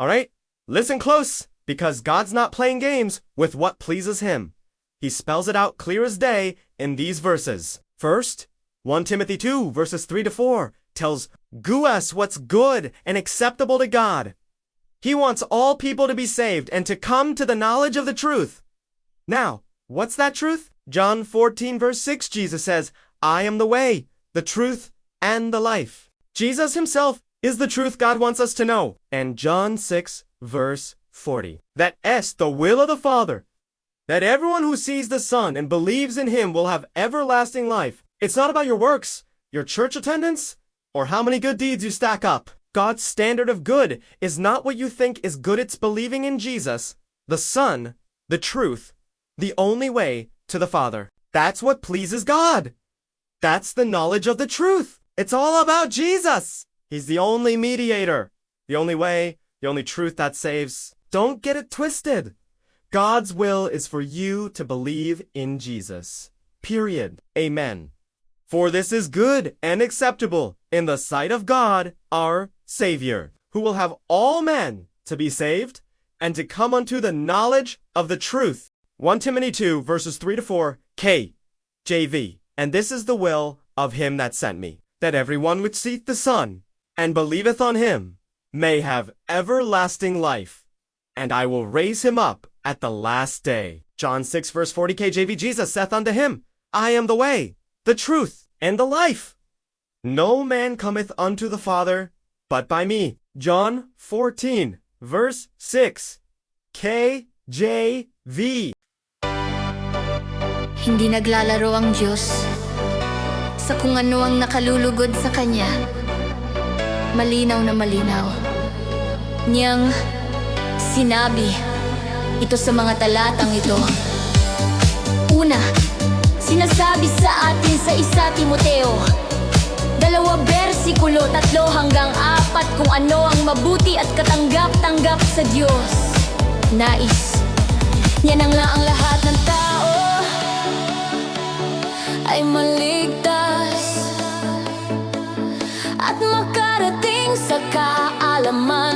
Alright? Listen close, because God's not playing games with what pleases Him. He spells it out clear as day in these verses. First, 1 Timothy 2, verses 3 to 4, tells us what's good and acceptable to God. He wants all people to be saved and to come to the knowledge of the truth. Now, what's that truth? John 14, verse 6, Jesus says, I am the way, the truth, and the life. Jesus himself is the truth God wants us to know. And John 6, verse 40. That S, the will of the Father, that everyone who sees the Son and believes in him will have everlasting life. It's not about your works, your church attendance, or how many good deeds you stack up. God's standard of good is not what you think is good, it's believing in Jesus, the Son, the truth, the only way to the Father. That's what pleases God. That's the knowledge of the truth. It's all about Jesus. He's the only mediator, the only way, the only truth that saves. Don't get it twisted. God's will is for you to believe in Jesus. Period. Amen. For this is good and acceptable in the sight of God, our Savior, who will have all men to be saved and to come unto the knowledge of the truth. 1 Timothy 2, verses 3 to 4, K, JV. And this is the will of him that sent me, that everyone which seeth the Son, and believeth on him, may have everlasting life, and I will raise him up at the last day. John 6, verse 40, KJV, Jesus saith unto him, I am the way, the truth, and the life. No man cometh unto the Father but by me. John 14, verse 6, KJV. Hindi naglalaro ang Diyos sa kung ano ang nakalulugod sa Kanya. Malinaw na malinaw. Niyang sinabi ito sa mga talatang ito. Una, sinasabi sa atin sa isa Timoteo. Dalawa bersikulo, tatlo hanggang apat kung ano ang mabuti at katanggap-tanggap sa Diyos. Nais, niya nang ang lahat ng tao kaalaman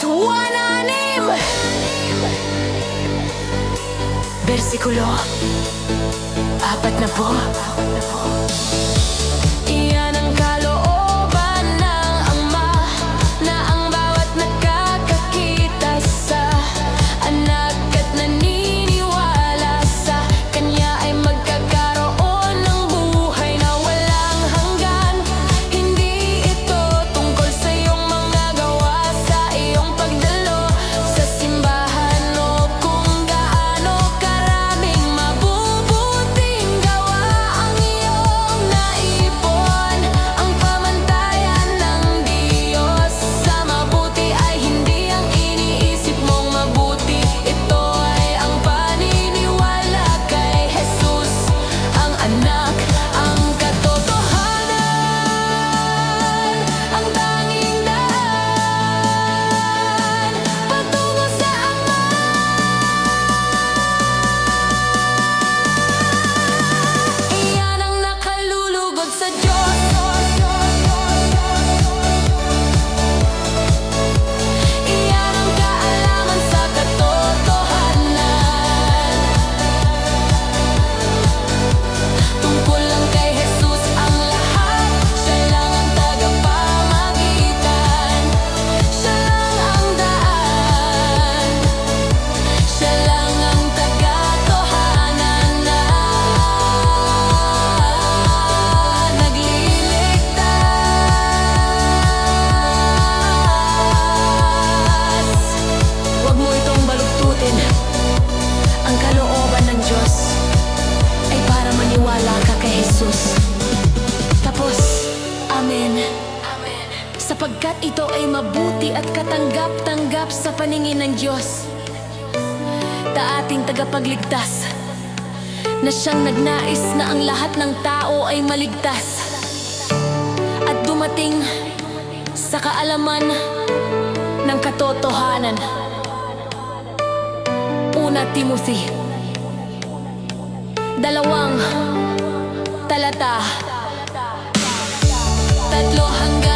Tuananim Bersikulo Apat na po Apat na po. Sapagkat ito ay mabuti at katanggap-tanggap sa paningin ng Diyos. Ta ating tagapagligtas, na siyang nagnais na ang lahat ng tao ay maligtas. At dumating sa kaalaman ng katotohanan. Una Timothy Dalawang talata Tatlo hanggang